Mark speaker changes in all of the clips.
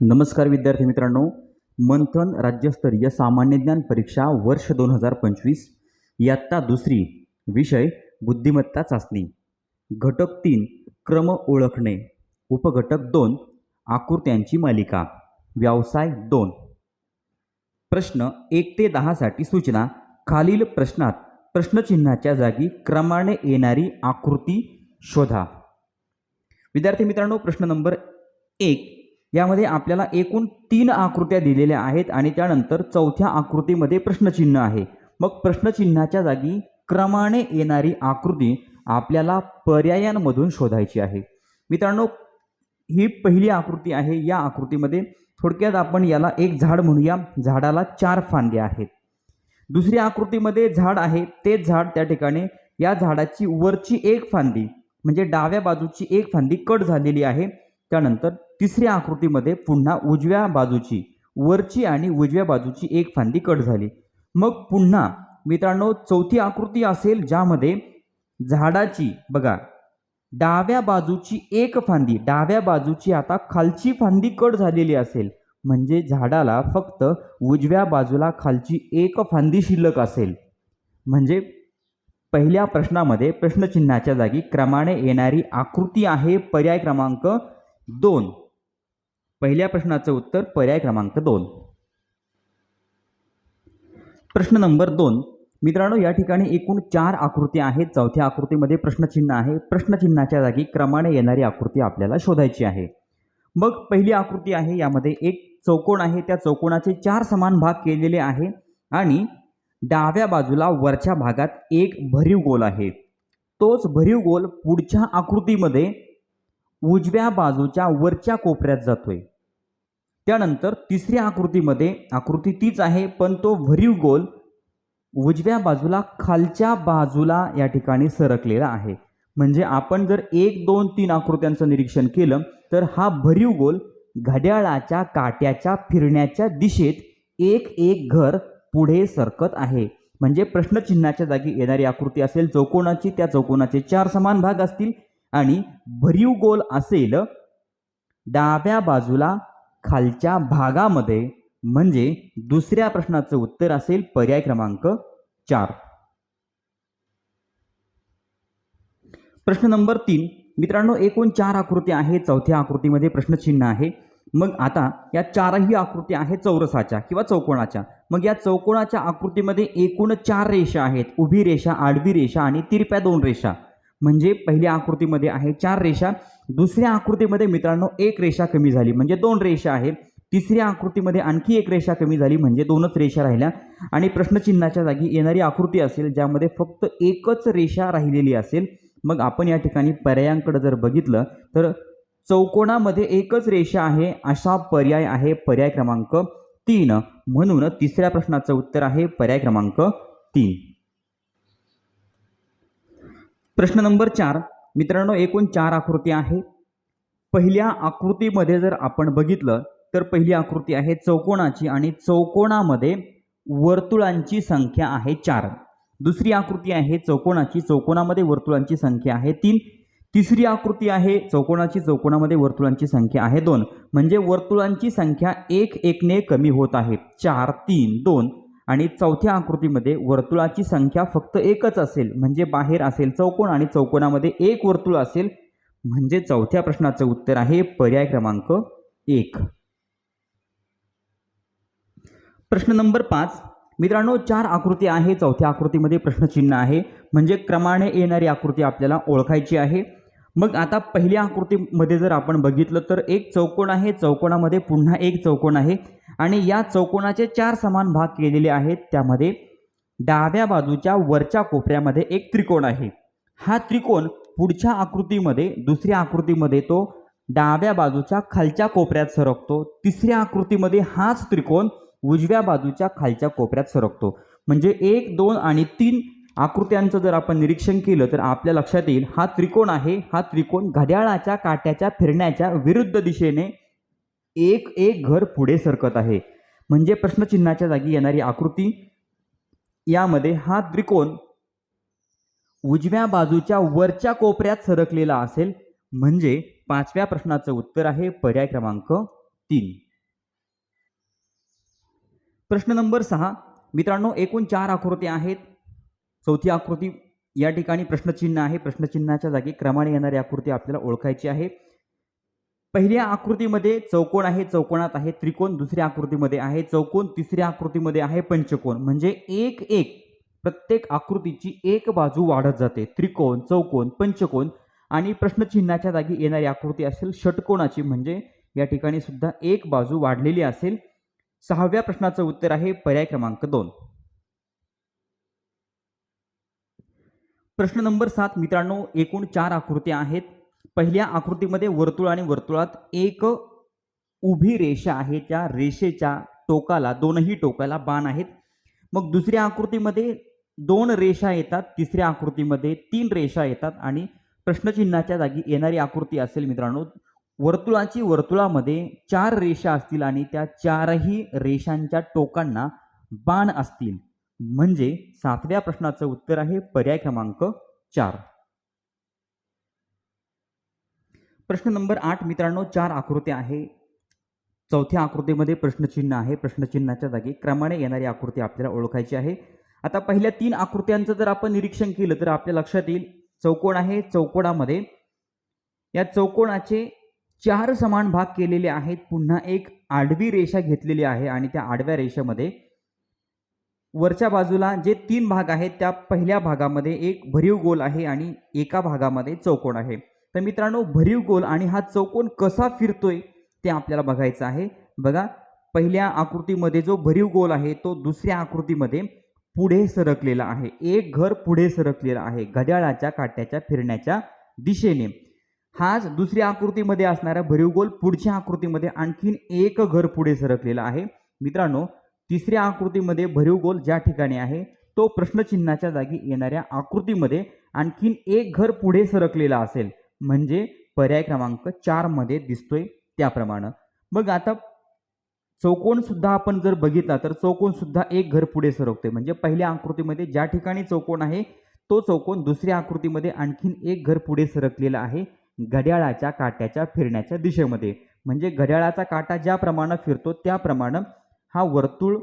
Speaker 1: नमस्कार विद्यार्थी मित्रांनो. मंथन राज्यस्तरीय सामान्य ज्ञान परीक्षा वर्ष दोन हजार पंचवीस. इयत्ता दुसरी विषय बुद्धिमत्ता चाचणी. घटक तीन क्रम ओळखणे. उपघटक दोन आकृत्यांची मालिका. व्यवसाय दोन. प्रश्न एक ते दहासाठी सूचना. खालील प्रश्नात प्रश्नचिन्हाच्या जागी क्रमाने येणारी आकृती शोधा. विद्यार्थी मित्रांनो प्रश्न नंबर एक यामध्ये आपल्याला एकूण तीन आकृत्या दिलेल्या आहेत आणि त्यानंतर चौथ्या आकृतीमध्ये प्रश्नचिन्ह आहे. मग प्रश्नचिन्हाच्या जागी क्रमाने येणारी आकृती आपल्याला पर्यायांमधून शोधायची आहे. मित्रांनो ही पहिली आकृती आहे. या आकृतीमध्ये थोडक्यात आपण याला एक झाड म्हणूया. झाडाला चार फांद्या आहेत. दुसऱ्या आकृतीमध्ये झाड आहे. तेच झाड त्या ठिकाणी या झाडाची वरची एक फांदी म्हणजे डाव्या बाजूची एक फांदी कट झालेली आहे. त्यानंतर तिसऱ्या आकृतीमध्ये पुन्हा उजव्या बाजूची वरची आणि उजव्या बाजूची एक फांदी कट झाली. मग पुन्हा मित्रांनो चौथी आकृती असेल ज्यामध्ये झाडाची बघा डाव्या बाजूची एक फांदी डाव्या बाजूची आता खालची फांदी कट झालेली असेल. म्हणजे झाडाला फक्त उजव्या बाजूला खालची एक फांदी शिल्लक असेल. म्हणजे पहिल्या प्रश्नामध्ये प्रश्नचिन्हाच्या जागी क्रमाने येणारी आकृती आहे पर्याय क्रमांक दोन. पहिल्या प्रश्नाचं उत्तर पर्याय क्रमांक दोन. प्रश्न नंबर दोन. मित्रांनो या ठिकाणी एकूण चार आकृती आहेत. चौथ्या आकृतीमध्ये प्रश्नचिन्ह आहे. प्रश्नचिन्हाच्या जागी क्रमाने येणारी आकृती आपल्याला शोधायची आहे. मग पहिली आकृती आहे. यामध्ये एक चौकोन आहे. त्या चौकोनाचे चार समान भाग केलेले आहे आणि डाव्या बाजूला वरच्या भागात एक भरीव गोल आहे. तोच भरीव गोल पुढच्या आकृतीमध्ये उजव्या बाजूच्या वरच्या कोपऱ्यात जातोय. त्यानंतर तिसऱ्या आकृतीमध्ये आकृती तीच आहे पण तो भरीव गोल उजव्या बाजूला खालच्या बाजूला या ठिकाणी सरकलेला आहे. म्हणजे आपण जर एक दोन तीन आकृत्यांचं निरीक्षण केलं तर हा भरीव गोल घड्याळाच्या काट्याच्या फिरण्याच्या दिशेत एक एक घर पुढे सरकत आहे. म्हणजे प्रश्नचिन्हाच्या जागी येणारी आकृती असेल चौकोनाची त्या चौकोनाचे चार समान भाग असतील आणि भरीव गोल असेल डाव्या बाजूला खालच्या भागामध्ये म्हणजे दुसऱ्या प्रश्नाचं उत्तर असेल पर्याय क्रमांक चार. प्रश्न नंबर तीन. मित्रांनो एकूण चार आकृती आहे चौथ्या आकृतीमध्ये प्रश्नचिन्ह आहे. मग आता या चारही आकृती आहेत चौरसाच्या किंवा चौकोणाच्या मग या चौकोणाच्या आकृतीमध्ये एकूण चार रेषा आहेत. उभी रेषा आडवी रेषा आणि तिरप्या दोन रेषा. म्हणजे पहिल्या आकृतीमध्ये आहे चार रेषा. दुसऱ्या आकृतीमध्ये मित्रांनो एक रेषा कमी झाली म्हणजे दोन रेषा आहेत. तिसऱ्या आकृतीमध्ये आणखी एक रेषा कमी झाली म्हणजे दोनच रेषा राहिल्या. आणि प्रश्नचिन्हाच्या जागी येणारी आकृती असेल ज्यामध्ये फक्त एकच रेषा राहिलेली असेल मग आपण या ठिकाणी पर्यायांकडे जर बघितलं तर चौकोनामध्ये एकच रेषा आहे असा पर्याय आहे पर्याय क्रमांक तीन. म्हणून तिसऱ्या प्रश्नाचं उत्तर आहे पर्याय क्रमांक तीन. प्रश्न नंबर चार. मित्रांनो एकूण चार आकृती आहे. पहिल्या आकृतीमध्ये जर आपण बघितलं तर पहिली आकृती आहे चौकोनाची आणि चौकोनामध्ये वर्तुळांची संख्या आहे चार. दुसरी आकृती आहे चौकोनाची चौकोनामध्ये वर्तुळांची संख्या आहे तीन. तिसरी आकृती आहे चौकोनाची चौकोनामध्ये वर्तुळांची संख्या आहे दोन. म्हणजे वर्तुळांची संख्या एक एकने कमी होत आहे. चार तीन दोन. आणि चौथ्या आकृतीमध्ये वर्तुळाची संख्या फक्त एकच असेल म्हणजे बाहेर असेल चौकोन आणि चौकोनामध्ये एक वर्तुळ असेल म्हणजे चौथ्या प्रश्नाचं उत्तर आहे पर्याय क्रमांक एक. प्रश्न नंबर पाच. मित्रांनो चार आकृती आहे. चौथ्या आकृतीमध्ये प्रश्नचिन्ह आहे. म्हणजे क्रमाने येणारी आकृती आपल्याला ओळखायची आहे. मग आता पहिल्या आकृतीमध्ये जर आपण बघितलं तर एक चौकोन आहे चौकोनामध्ये पुन्हा एक चौकोन आहे आणि या चौकोनाचे चार समान भाग केलेले आहेत. त्यामध्ये डाव्या बाजूच्या वरच्या कोपऱ्यामध्ये एक त्रिकोण आहे. हा त्रिकोण पुढच्या आकृतीमध्ये दुसऱ्या आकृतीमध्ये तो डाव्या बाजूच्या खालच्या कोपऱ्यात सरकतो. तिसऱ्या आकृतीमध्ये हाच त्रिकोण उजव्या बाजूच्या खालच्या कोपऱ्यात सरकतो. म्हणजे एक दोन आणि तीन आकृत्यांचं जर आपण निरीक्षण केलं तर आपल्या लक्षात येईल हा त्रिकोण आहे हा त्रिकोण घड्याळाच्या काट्याच्या फिरण्याच्या विरुद्ध दिशेने एक एक घर पुढे सरकत आहे. म्हणजे प्रश्नचिन्हाच्या जागी येणारी आकृती यामध्ये हा त्रिकोण उजव्या बाजूच्या वरच्या कोपऱ्यात सरकलेला असेल. म्हणजे पाचव्या प्रश्नाचं उत्तर आहे पर्याय क्रमांक तीन. प्रश्न नंबर सहा. मित्रांनो एकूण चार आकृती आहेत. चौथी आकृती या ठिकाणी प्रश्नचिन्ह आहे. प्रश्नचिन्हाच्या जागी क्रमाने येणारी आकृती आपल्याला ओळखायची आहे. पहिल्या आकृतीमध्ये चौकोन आहे. चौकोनात आहे त्रिकोण. दुसऱ्या आकृतीमध्ये आहे चौकोन. तिसऱ्या आकृतीमध्ये आहे पंचकोन. म्हणजे एक एक. प्रत्येक आकृतीची एक बाजू वाढत जाते. त्रिकोण चौकोन पंचकोन आणि प्रश्नचिन्हाच्या जागी येणारी आकृती असेल षटकोणाची म्हणजे या ठिकाणी सुद्धा एक बाजू वाढलेली असेल. सहाव्या प्रश्नाचं उत्तर आहे पर्याय क्रमांक दोन. प्रश्न नंबर सात मित्रांनो एकूण चार आकृत्या आहेत. पहिल्या आकृतीमध्ये वर्तुळ आणि वर्तुळात एक उभी रेषा आहे. त्या रेषेच्या टोकाला दोनही टोकाला बाण आहेत. मग दुसऱ्या आकृतीमध्ये दोन रेषा येतात तिसऱ्या आकृतीमध्ये तीन रेषा येतात आणि प्रश्नचिन्हाच्या जागी येणारी आकृती असेल मित्रांनो. वर्तुळाची वर्तुळामध्ये चार रेषा असतील आणि त्या चारही रेषांच्या टोकांना बाण असतील. म्हणजे सातव्या प्रश्नाचं उत्तर आहे पर्याय क्रमांक चार. प्रश्न नंबर आठ मित्रांनो चार आकृत्या आहे. चौथ्या आकृतीमध्ये प्रश्नचिन्ह आहे. प्रश्नचिन्हाच्या जागी क्रमाने येणारी आकृती आपल्याला ओळखायची आहे. आता पहिल्या तीन आकृत्यांचं जर आपण निरीक्षण केलं तर आपल्या लक्षात येईल चौकोन आहे. चौकोनामध्ये या चौकोनाचे चार समान भाग केलेले आहेत. पुन्हा एक आडवी रेषा घेतलेली आहे आणि त्या आडव्या रेषेमध्ये वरच्या बाजूला जे तीन भाग आहेत त्या पहिल्या भागामध्ये एक भरीव गोल आहे आणि एका भागामध्ये चौकोन आहे. तर मित्रांनो भरीव गोल आणि हा चौकोन कसा फिरतोय ते आपल्याला बघायचं आहे. बघा पहिल्या आकृतीमध्ये जो भरीव गोल आहे तो दुसऱ्या आकृतीमध्ये पुढे सरकलेला आहे. एक घर पुढे सरकलेला आहे घड्याळाच्या काट्याच्या फिरण्याच्या दिशेने. हाच दुसऱ्या आकृतीमध्ये असणारा भरीव गोल पुढच्या आकृतीमध्ये आणखीन एक घर पुढे सरकलेला आहे. मित्रांनो तिसऱ्या आकृतीमध्ये भरीव गोल ज्या ठिकाणी आहे तो प्रश्नचिन्हाच्या जागी येणाऱ्या आकृतीमध्ये आणखीन एक घर पुढे सरकलेला असेल. म्हणजे पर्याय क्रमांक चारमध्ये दिसतोय त्याप्रमाणे. मग आता चौकोन सुद्धा आपण जर बघितला तर चौकोन सुद्धा एक घर पुढे सरकतोय. म्हणजे पहिल्या आकृतीमध्ये ज्या ठिकाणी चौकोन आहे तो चौकोन दुसऱ्या आकृतीमध्ये आणखीन एक घर पुढे सरकलेला आहे घड्याळाच्या काट्याच्या फिरण्याच्या दिशेमध्ये. म्हणजे घड्याळाचा काटा ज्याप्रमाणे फिरतो त्याप्रमाणे हा वर्तुळ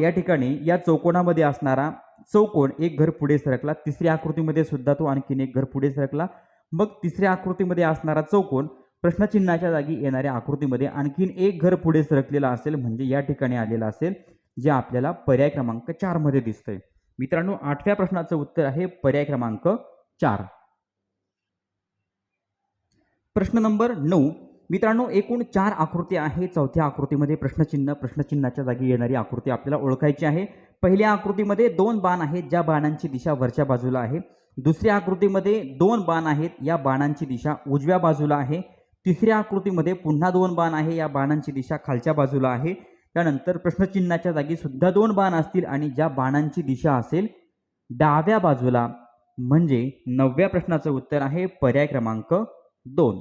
Speaker 1: या ठिकाणी या चौकोनामध्ये असणारा चौकोन एक घर पुढे सरकला. तिसऱ्या आकृतीमध्ये सुद्धा तो आणखीन एक घर पुढे सरकला. मग तिसऱ्या आकृतीमध्ये असणारा चौकोन प्रश्नचिन्हाच्या जागी येणाऱ्या आकृतीमध्ये आणखीन एक घर पुढे सरकलेला असेल म्हणजे या ठिकाणी आलेला असेल जे आपल्याला पर्याय क्रमांक चारमध्ये दिसतंय. मित्रांनो आठव्या प्रश्नाचं उत्तर आहे पर्याय क्रमांक चार. प्रश्न नंबर नऊ. मित्रांनो एकूण चार आकृती आहे चौथ्या आकृतीमध्ये प्रश्नचिन्ह प्रश्नचिन्हाच्या जागी येणारी आकृती आपल्याला ओळखायची आहे. पहिल्या आकृतीमध्ये दोन बाण आहेत ज्या बाणांची दिशा वरच्या बाजूला आहे. दुसऱ्या आकृतीमध्ये दोन बाण आहेत या बाणांची दिशा उजव्या बाजूला आहे. तिसऱ्या आकृतीमध्ये पुन्हा दोन बाण आहे या बाणांची दिशा खालच्या बाजूला आहे. त्यानंतर प्रश्नचिन्हाच्या जागी सुद्धा दोन बाण असतील आणि ज्या बाणांची दिशा असेल डाव्या बाजूला म्हणजे नवव्या प्रश्नाचं उत्तर आहे पर्याय क्रमांक दोन.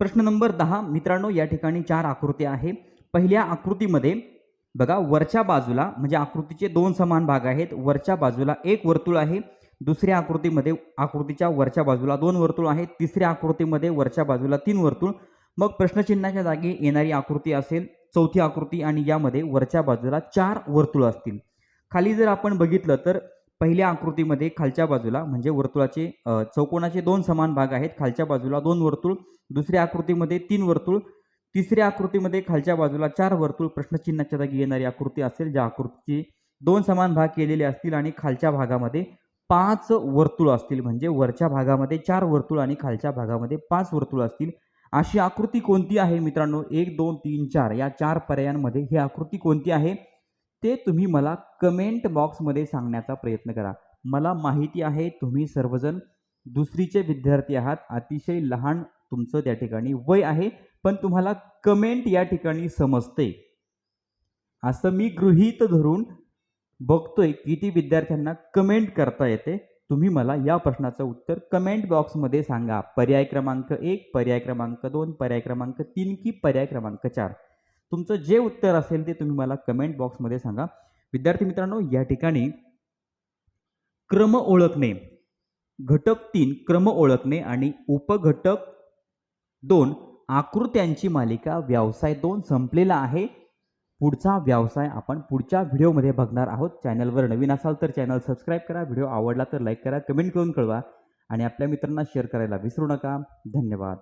Speaker 1: प्रश्न नंबर दहा मित्रांनो या ठिकाणी चार आकृती आहे. पहिल्या आकृतीमध्ये बघा वरच्या बाजूला म्हणजे आकृतीचे दोन समान भाग आहेत. वरच्या बाजूला एक वर्तुळ आहे. दुसऱ्या आकृतीमध्ये आकृतीच्या वरच्या बाजूला दोन वर्तुळ आहेत. तिसऱ्या आकृतीमध्ये वरच्या बाजूला तीन वर्तुळ. मग प्रश्नचिन्हाच्या जागी येणारी आकृती असेल चौथी आकृती आणि यामध्ये वरच्या बाजूला चार वर्तुळ असतील. खाली जर आपण बघितलं तर पहिल्या आकृतीमध्ये खालच्या बाजूला म्हणजे वर्तुळाचे चौकोनाचे दोन समान भाग आहेत. खालच्या बाजूला दोन वर्तुळ दुसऱ्या आकृतीमध्ये तीन वर्तुळ तिसऱ्या आकृतीमध्ये खालच्या बाजूला चार वर्तुळ प्रश्नचिन्हाच्या जागी येणारी आकृती असेल ज्या आकृतीचे दोन समान भाग केलेले असतील आणि खालच्या भागामध्ये पाच वर्तुळ असतील. म्हणजे वरच्या भागामध्ये चार वर्तुळ आणि खालच्या भागामध्ये पाच वर्तुळ असतील. अशी आकृती कोणती आहे मित्रांनो? एक दोन तीन चार. या चार पर्यायांमध्ये ही आकृती कोणती आहे? ते तुम्ही मला कमेंट बॉक्समध्ये सांगण्याचा प्रयत्न करा. मला माहिती आहे तुम्ही सर्वजण दुसरीचे विद्यार्थी आहात. अतिशय लहान तुमचं त्या ठिकाणी वय आहे पण तुम्हाला कमेंट या ठिकाणी समजते. असं मी गृहीत धरून बघतोय किती विद्यार्थ्यांना कमेंट करता येते. तुम्ही मला या प्रश्नाचं उत्तर कमेंट बॉक्समध्ये सांगा. पर्याय क्रमांक एक पर्याय क्रमांक दोन पर्याय क्रमांक तीन की पर्याय क्रमांक चार. तुमचं जे उत्तर असेल ते तुम्ही मला कमेंट बॉक्समध्ये सांगा. विद्यार्थी मित्रांनो या ठिकाणी क्रम ओळखणे घटक तीन क्रम ओळखणे आणि उपघटक दोन आकृत्यांची मालिका व्यवसाय दोन संपलेला आहे. पुढचा व्यवसाय आपण पुढच्या व्हिडिओमध्ये बघणार आहोत. चॅनलवर नवीन असाल तर चॅनल सबस्क्राईब करा. व्हिडिओ आवडला तर लाईक करा कमेंट करून कळवा आणि आपल्या मित्रांना शेअर करायला विसरू नका. धन्यवाद.